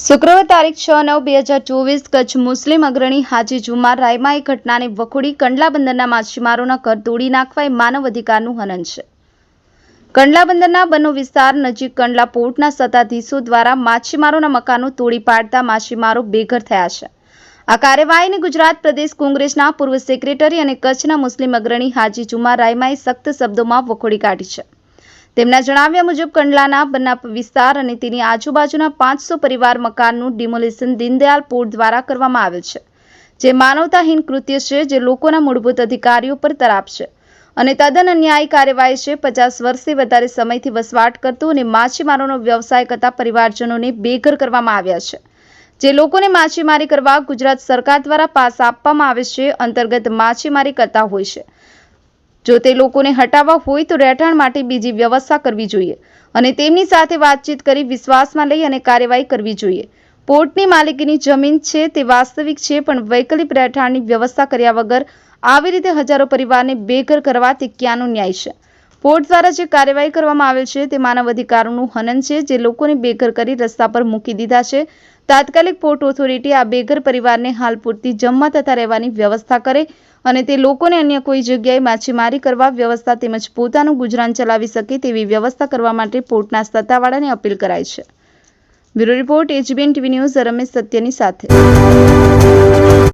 શુક્રવાર તારીખ છ નવ બે હજાર ચોવીસ કચ્છ મુસ્લિમ અગ્રણી હાજી જુમાર રાયમાએ ઘટનાને વખોડી કંડલા બંદરના માછીમારોના ઘર તોડી નાખવા એ માનવ અધિકારનું હનન છે. કંડલા બંદરના બનો વિસ્તાર નજીક કંડલા પોર્ટના સત્તાધીશો દ્વારા માછીમારોના મકાનો તોડી પાડતા માછીમારો બેઘર થયા છે. આ કાર્યવાહીને ગુજરાત પ્રદેશ કોંગ્રેસના પૂર્વ સેક્રેટરી અને કચ્છના મુસ્લિમ અગ્રણી હાજી જુમાર રાયમાએ સખ્ત શબ્દોમાં વખોડી કાઢી છે. તેમના જણાવ્યા મુજબ, કંડલાના બન્ના વિસ્તાર અને તેની આજુબાજુના પાંચસો પરિવાર મકાનનું ડિમોલિશન દીનદયાલ પોર્ટ દ્વારા કરવામાં આવેલ છે. જે માનવતાહીન કૃત્ય છે, જે લોકોના મૂળભૂત અધિકારીઓ પર તરાપ છે અને તદ્દન અન્યાયી કાર્યવાહી છે. પચાસ વર્ષથી વધારે સમયથી વસવાટ કરતું અને માછીમારોનો વ્યવસાય કરતા પરિવારજનોને બેઘર કરવામાં આવ્યા છે. જે લોકોને માછીમારી કરવા ગુજરાત સરકાર દ્વારા પાસ આપવામાં આવે છે, અંતર્ગત માછીમારી કરતા હોય છે. જો તે લોકોને હટાવવા હોય તો રહેઠાણ માટે બીજી વ્યવસ્થા કરવી જોઈએ અને તેમની સાથે વાતચીત કરી વિશ્વાસમાં લઈ અને કાર્યવાહી કરવી જોઈએ. પોર્ટની માલિકીની જમીન છે તે વાસ્તવિક છે, પણ વૈકલ્પિક રહેઠાણની વ્યવસ્થા કર્યા વગર આવી રીતે હજારો પરિવારને બેઘર કરવા તે ક્યાંનો ન્યાય છે? પોર્ટ દ્વારા જે કાર્યવાહી કરવામાં આવેલ છે તે માનવ અધિકારોનું હનન છે, જે લોકોને બેઘર કરી રસ્તા પર મૂકી દીધા છે. તાત્કાલિક પોર્ટ ઓથોરિટી આ બેઘર પરિવારને હાલ પૂરતી જમવા તથા રહેવાની વ્યવસ્થા કરે અને તે લોકોને અન્ય કોઈ જગ્યાએ માછીમારી કરવા વ્યવસ્થા તેમજ પોતાનું ગુજરાન ચલાવી શકે તેવી વ્યવસ્થા કરવા માટે પોર્ટના સત્તાવાળાને અપીલ કરાઈ છે. Bureau report, HBN TV news, Ramesh સત્યની સાથે.